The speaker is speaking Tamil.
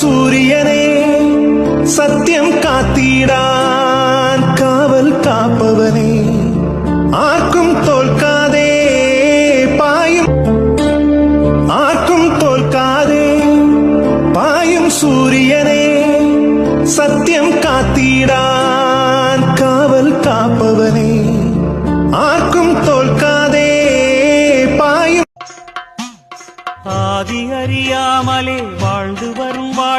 சூரியனே சத்தியம் காத்தீடான். காவல் காப்பவனே ஆர்க்கும் தோல்காதே பாயும். ஆர்க்கும் தோல்காதே பாயும் சூரியனே சத்தியம் காத்தீடான். காவல் காப்பவனே ஆர்க்கும் தோல்காதே பாயும். ஆதி அறியாமலே வாழ்ந்து